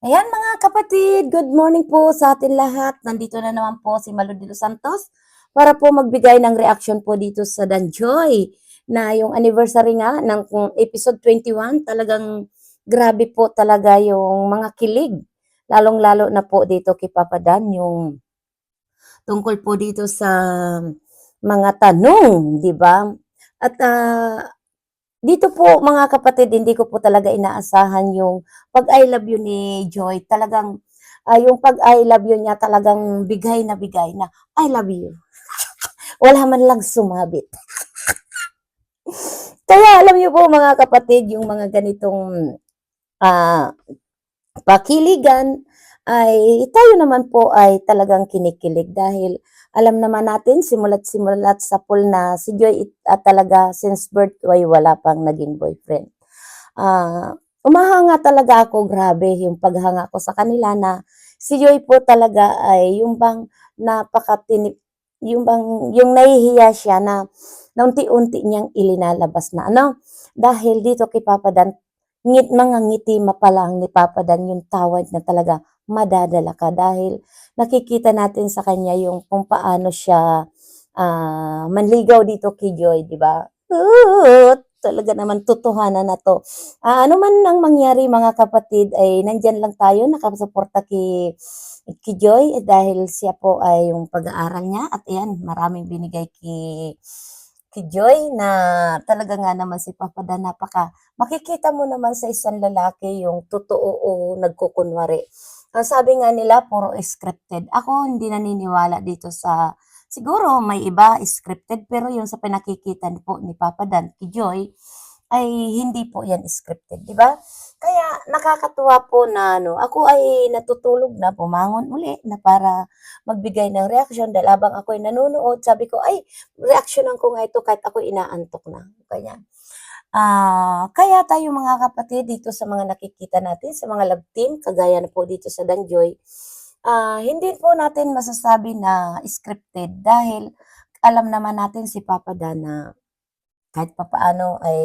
Ayan mga kapatid, good morning po sa atin lahat. Nandito na naman po si los Santos para po magbigay ng reaction po dito sa Danjoy na yung anniversary nga ng episode 21. Talagang grabe po talaga yung mga kilig. Lalong-lalo na po dito kay Papa Dan yung tungkol po dito sa mga tanong, di ba? At ah, dito po mga kapatid, hindi ko po talaga inaasahan yung pag I love you ni Joy. Talagang ah, yung pag I love you niya talagang bigay na bigay na I love you. Wala man lang sumabit. Kaya alam niyo po mga kapatid, yung mga ganitong ah, pakiligan ay tayo naman po ay talagang kinikilig dahil alam naman natin simula't simulat sa pool na si Joy at talaga since birth ay wala pang naging boyfriend. Ah, umahanga talaga ako, grabe yung paghanga ko sa kanila na si Joy po talaga ay yung bang napakatini yung bang yung nahihiya siya na na unti-unti niyang ilinalabas na ano dahil dito kay Papa Dan ngit mga ngiti pa lang ni Papa Dan yung tawad na talaga madadala ka dahil nakikita natin sa kanya yung kung paano siya ah, manligaw dito kay Joy, di ba? Talaga naman totohanan na to. Ah, ano man ang mangyari mga kapatid ay nandyan lang tayo nakasuporta kay kay Joy eh, dahil siya po ay yung pag-aaral niya at ayan maraming binigay kay kay Joy na talaga nga naman si Papa Dan napaka makikita mo naman sa isang lalaki yung totoo o nagkukunwari. Ang sabi nga nila puro scripted. Ako hindi naniniwala dito sa siguro may iba scripted pero yung sa pinakikita po ni Papa Dan kay Joy ay hindi po yan scripted, di ba? Kaya nakakatuwa po na ano, ako ay natutulog na, bumangon uli na para magbigay ng reaction dahil habang ako ay nanonood, sabi ko, ay, reactionan ko nga ito kahit ako inaantok na. Kaya, ah, kaya tayo mga kapatid dito sa mga nakikita natin, sa mga love team, kagaya na po dito sa Danjoy, ah, hindi po natin masasabi na scripted dahil alam naman natin si Papa Dan na kahit papaano ay,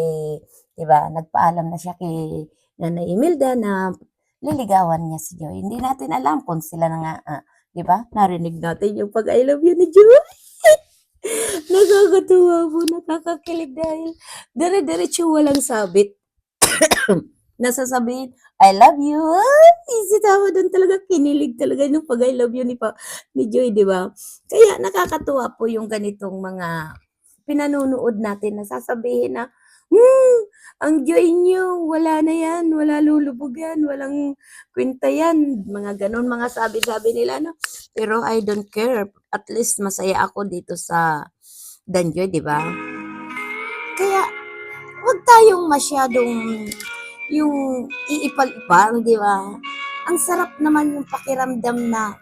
'di ba, nagpaalam na siya kay Nanay Imelda na liligawan niya si Joy. Hindi natin alam kung sila na nga, ah, 'di ba? Narinig natin yung pag I love you ni Joy. Nakakatuwa po, nakakakilig dahil dire-diretso walang sabit. Nasasabihin, I love you. Si Tama doon talaga kinilig talaga nung pag I love you ni, pa, ni Joy, di ba? Kaya nakakatuwa po yung ganitong mga pinanunood natin na sasabihin na, hmm, ang joy nyo, wala na yan, wala lulubog yan, walang kwenta yan, mga ganun, mga sabi-sabi nila, no? Pero I don't care, at least masaya ako dito sa Danjoy, di ba? Kaya, wag tayong masyadong yung iipal-ipal, di ba? Ang sarap naman yung pakiramdam na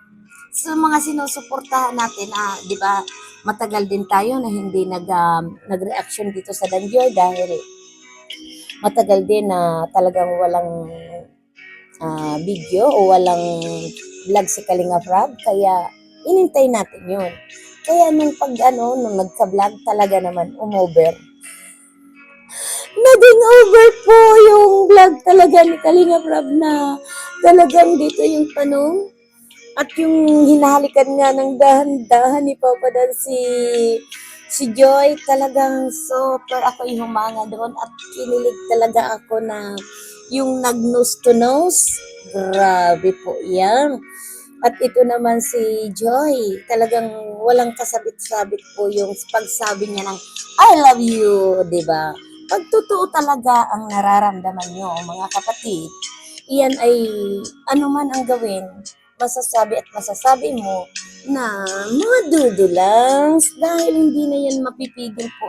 sa mga sinusuportahan natin, ah, di ba, matagal din tayo na hindi nag, um, nag-reaction dito sa Danjoy dahil matagal din na talagang walang ah, video o walang vlog si Kalinga Prab. Kaya inintay natin yun. Kaya nung pag ano, nung nagka-vlog talaga naman umover. Naging over po yung vlog talaga ni Kalinga Prab na talagang dito yung tanong at yung hinahalikan nga ng dahan-dahan ni Papa Dan si si Joy. Talagang super ako yung humanga doon at kinilig talaga ako na yung nag nose to nose. Grabe po yan at ito naman si Joy talagang walang kasabit-sabit po yung pagsabi niya ng I love you di ba pag totoo talaga ang nararamdaman nyo mga kapatid iyan ay ano man ang gawin masasabi at masasabi mo na mga dudulas dahil hindi na yan mapipigil po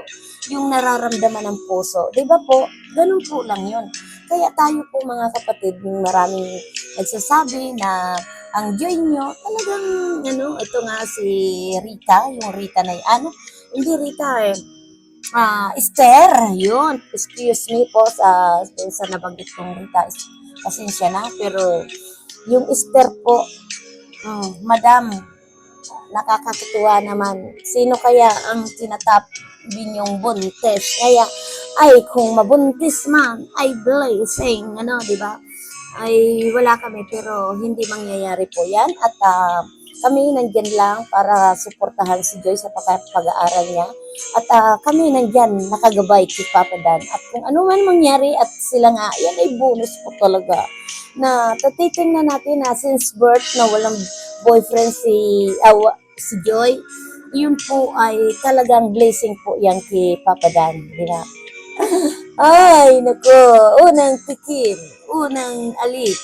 yung nararamdaman ng puso. Ba po? Ganun po lang yun. Kaya tayo po mga kapatid, maraming nagsasabi na ang joy nyo, talagang ano, ito nga si Rita, yung Rita na ano, hindi Rita eh, ah, Esther, yun. Excuse me po sa, sa nabanggit kong Rita. Pasensya na, pero yung Esther po, mm, madam, nakakatuwa naman. Sino kaya ang tinatap binyong buntis? Kaya, ay, kung mabuntis man, ay blessing, ano, di ba? Ay wala kami pero hindi mangyayari po yan. At ah, kami nandyan lang para suportahan si Joy sa pag- pag-aaral niya. At ah, kami nandyan nakagabay kay Papa Dan. At kung ano man mangyari at sila nga yan ay bonus po talaga. Na tatitingnan natin na since birth na walang boyfriend si wa- si Joy yun po ay talagang blessing po yan kay Papa Dan. Ay, nako. Unang tikim. Unang alik.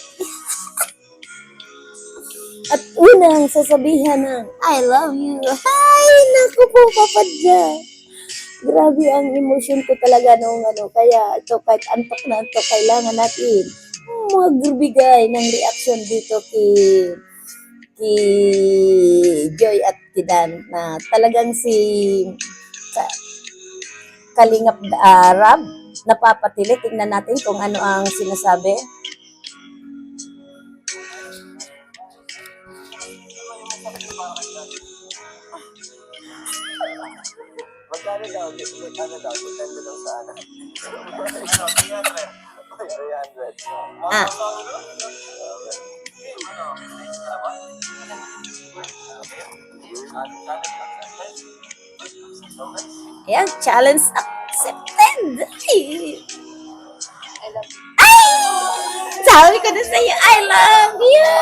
At unang sasabihan ng, I love you. Ay, naku po, papadya. Grabe ang emosyon ko talaga noong ano. Kaya ito, kahit antok na antok, kailangan natin magbigay ng reaction dito kay kay Joy at Kidan na talagang si ka- Kalingap Arab napapatili. Tingnan natin kung ano ang sinasabi. Magkano daw? Magkano daw? Depende daw sa ano. Ano, 300. 300. Ah. Ayan, challenge accepted. Ay! Ay! Sabi ko na sa'yo, I love you.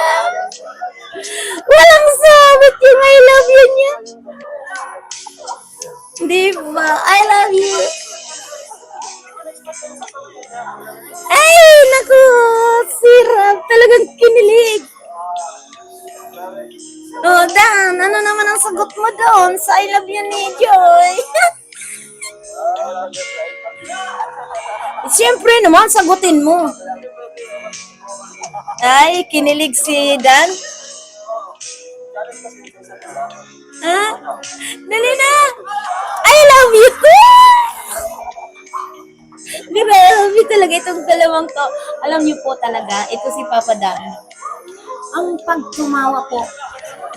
Walang sabit yung I love you niya. Di ba? I love you. Ay, naku, sirap. Talagang kinilig. Oh, Dan, ano naman ang sagot mo doon sa I love you ni Joy? Siyempre naman, sagutin mo. Ay, kinilig si Dan. Ha? Dali na! I love you too! Grabe talaga itong dalawang to. Alam niyo po talaga, ito si Papa Dan. Ang pagtumawa po,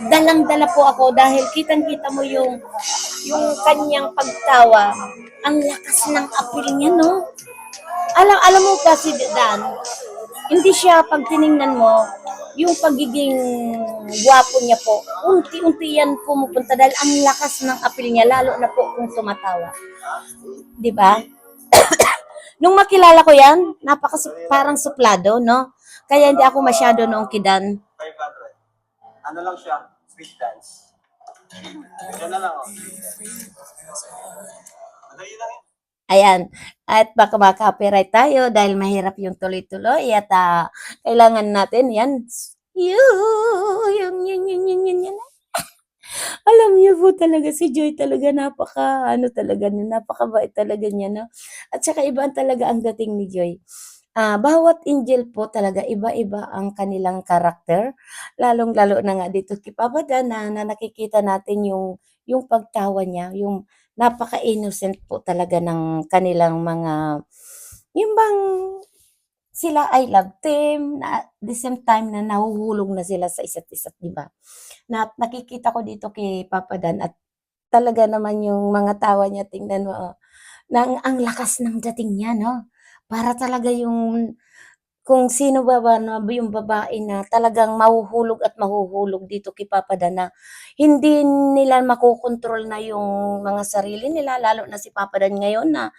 dalang-dala po ako dahil kitang-kita mo yung yung kanyang pagtawa. Ang lakas ng apil niya, no? Alam, alam mo ba si Dan, hindi siya pag tiningnan mo, yung pagiging gwapo niya po, unti-unti yan pumupunta dahil ang lakas ng apil niya, lalo na po kung tumatawa. Ba? Nung makilala ko yan, napaka parang suplado, no? Kaya hindi ako masyado noong kidan. 500. Ano lang siya? Sweet dance. Ito na lang, oh. Madali lang yun. Ayan. At baka maka-copyright tayo dahil mahirap yung tuloy-tuloy at ah, kailangan natin yan. Yoo, yun, yun, yun, yun, yun. Alam niyo po talaga si Joy talaga napaka ano talaga napakabait talaga niya no. At saka iba talaga ang dating ni Joy. Ah, bawat angel po talaga iba-iba ang kanilang karakter. Lalong-lalo na nga dito kay Papa Dan na, na nakikita natin yung yung pagtawa niya, yung napaka-innocent po talaga ng kanilang mga yung bang sila ay love team na at the same time na nahuhulog na sila sa isa't isa, di ba? Na nakikita ko dito kay Papa Dan at talaga naman yung mga tawa niya tingnan mo oh, na ang, ang lakas ng dating niya, no? Para talaga yung kung sino ba ba na yung babae na talagang mahuhulog at mahuhulog dito kay Papa Dan na hindi nila makokontrol na yung mga sarili nila, lalo na si Papa Dan ngayon na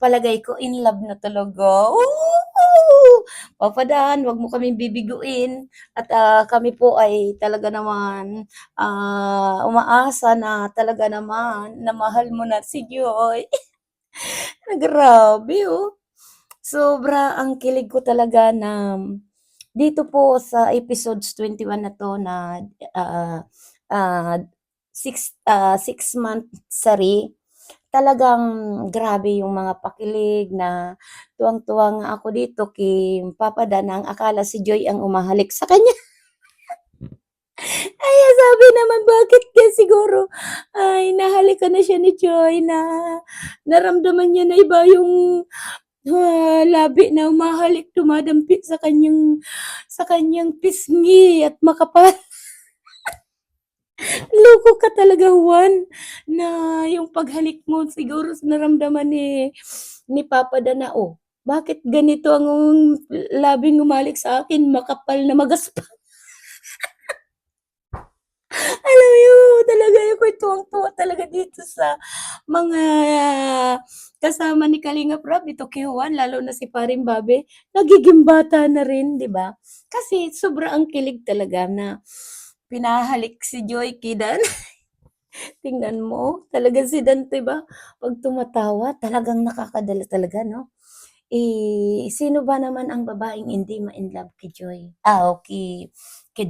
palagay ko in love na talaga. Ooh! Papa Dan, wag mo kami bibiguin. At ah, kami po ay talaga naman ah, umaasa na talaga naman na mahal mo na si Joy. Grabe oh. Sobra ang kilig ko talaga na dito po sa episodes 21 na to na ah, ah, six, ah, six month sari, talagang grabe yung mga pakilig na tuwang-tuwa nga ako dito kay Papa Dan na ang akala si Joy ang umahalik sa kanya. Ay, sabi naman, bakit ka siguro? Ay, nahalikan na siya ni Joy na naramdaman niya na iba yung ah, labi na umahalik, dumadampi sa kanyang sa kanyang pisngi at makapal. Loko ka talaga, Juan, na yung paghalik mo siguro naramdaman ni ni Papa Dan na, oh, bakit ganito ang labing umalik sa akin, makapal na magaspang. Alam mo yun, talaga ako'y tuwang-tuwa talaga dito sa mga kasama ni Kalingap Rob, ito Q1, lalo na si Paring Bobby, nagiging bata na rin, 'di ba? Kasi sobra ang kilig talaga na pinahalik si Joy Kidan. Tingnan mo, talaga si Dan, 'di ba, 'pag tumatawa talagang nakakadala talaga, no? Eh, sino ba naman ang babaeng hindi ma-inlove kay Joy ah, o kay kay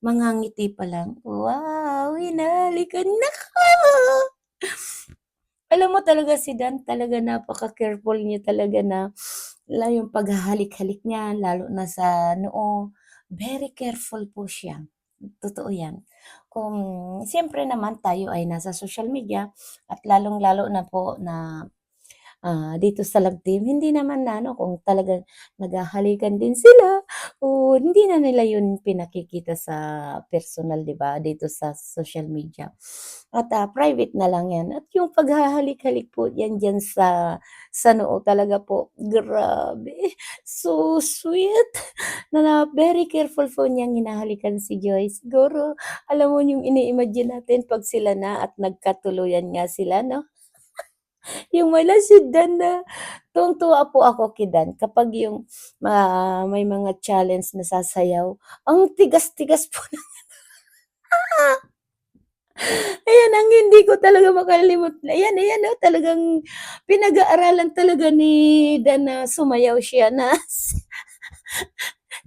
Dan? Mangangiti pa lang, wow, hinalikan naku! Alam mo talaga si Dan, talaga napaka-careful niya talaga na la yung paghahalik-halik niya lalo na sa noo, very careful po siya, totoo 'yan. Kung siyempre naman tayo ay nasa social media at lalong-lalo na po na, ah, dito sa team, hindi naman na ano kung talagang naghahalikan din sila o hindi na nila yun pinakikita sa personal, 'di ba, dito sa social media. At, ah, private na lang 'yan at yung paghahalik-halik po 'yan diyan sa sa noo talaga po, grabe, so sweet na na very careful po niyang hinahalikan si Joy. Siguro alam mo yung ini-imagine natin 'pag sila na at nagkatuluyan nga sila, 'no? Yung wala si Dan na tuwang-tuwa po ako kay Dan kapag yung ma may mga challenge na sasayaw, ang tigas-tigas po ng Ayan ang hindi ko talaga makalimutan, ayan, ayan, oh, talagang pinag-aaralan talaga ni Dan na sumayaw siya na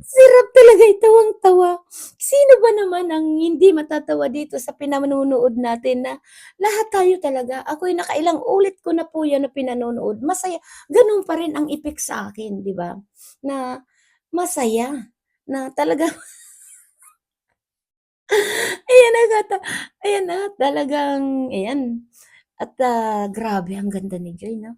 si Rob talaga ay tawang-tawa. Sino ba naman ang hindi matatawa dito sa pinanonood natin na lahat tayo talaga, ako'y nakailang ulit ko na po 'yan na pinanonood, masaya gano'n pa rin ang effect sa akin, 'di ba? Na masaya, na talagang Ayan na nga ta ayan na, talagang ayan. At, ah, grabe ang ganda ni Joy 'no?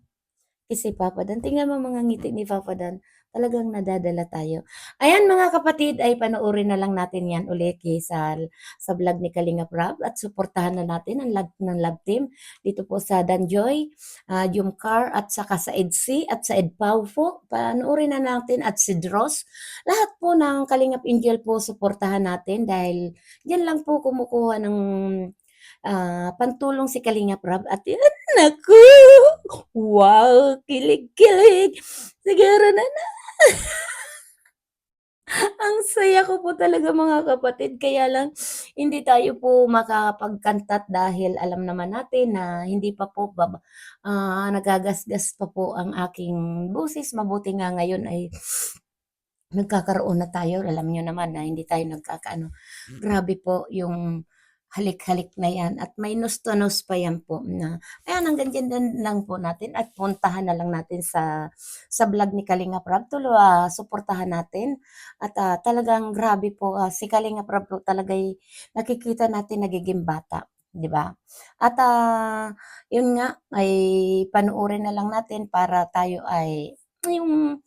Si Papa Dan, tingnan mo mga ngiti ni Papa Dan, talagang nadadala tayo. Ayan mga kapatid, ay panoorin na lang natin 'yan ulit sa sa vlog ni Kalingap Rob at suportahan na natin ang love ng love team dito po sa Dan Joy, ah, Jumcar at saka sa EDC at sa Edpau po, panoorin na natin at si Dross. Lahat po ng Kalingap Angel po suportahan natin dahil diyan lang po kumukuha ng, ah, pantulong si Kalingap Rob at yan, naku! Wow, kilig-kilig. Siguro na na ang saya ko po talaga mga kapatid, kaya lang hindi tayo po makapagkantat dahil alam naman natin na hindi pa po baba ah, nagagasgas pa po ang aking boses. Mabuti nga ngayon ay nagkakaroon na tayo, alam niyo naman na hindi tayo nagkakaano. Grabe po yung halik-halik na 'yan at may nos-to-nos pa 'yan po na ayan hanggang diyan lang po natin at puntahan na lang natin sa sa vlog ni Kalingap Rob tulo ah, suportahan natin at, ah, talagang grabe po, ah, si Kalingap Rob po talaga'y nakikita natin nagiging bata, 'di ba? At, ah, yun nga ay panoorin na lang natin para tayo ay yung,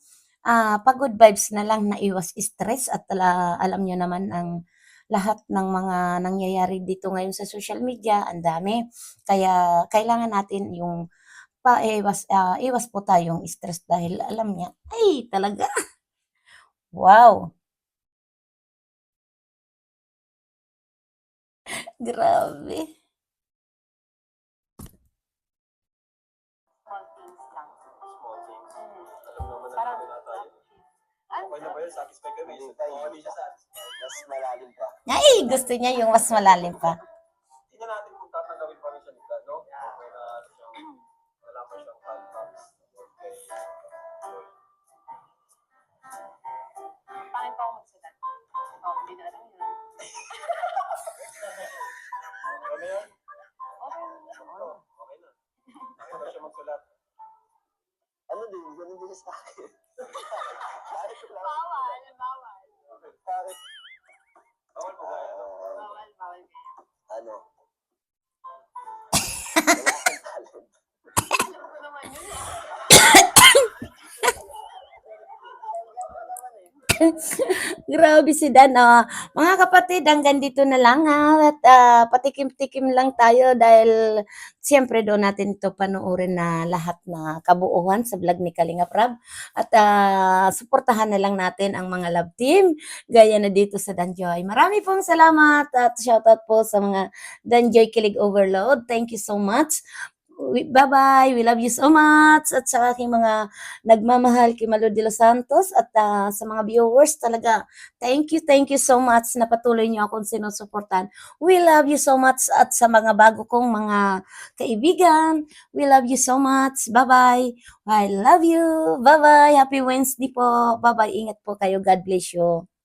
ah, pa-good vibes na lang na iwas stress at ala alam niyo naman ang lahat ng mga nangyayari dito ngayon sa social media, ang dami. Kaya kailangan natin yung paiwas ah, iwas po tayong stress dahil alam niya ay talaga wow! Grabe. Okay na ba yun? Satisfied kami. Oo, hindi siya satisfied. Mas malalim pa. Ay, gusto niya yung mas malalim pa. Tingnan natin kung tatanggapin pa rin siya ni God, no? Okay na siyang, wala pa siyang contacts. Okay. Pangit pa ako magsulat. Oh, hindi na alam yun. Ano yan? Okay. Na. Okay na siya magsulat. Ano din? Ganun din sa akin. Bawal, bawal. Bakit? Bawal ba? Bawal, bawal. Ano? Grabe si Dan. ah. mga kapatid, hanggang dito na lang ha. At ah, patikim-tikim lang tayo dahil siyempre doon natin ito panoorin na lahat na kabuuan sa vlog ni Kalinga Prab. At ah, suportahan na lang natin ang mga love team gaya na dito sa Danjoy. Marami pong salamat at shoutout po sa mga Danjoy Kilig Overload. Thank you so much. Bye-bye. We love you so much. At sa aking mga nagmamahal kay Malo de los Santos at ah, sa mga viewers talaga thank you, thank you so much na patuloy niyo akong sinusuportan. We love you so much at sa mga bago kong mga kaibigan, we love you so much. Bye-bye. I love you. Bye-bye. Happy Wednesday po. Bye-bye. Ingat po kayo. God bless you.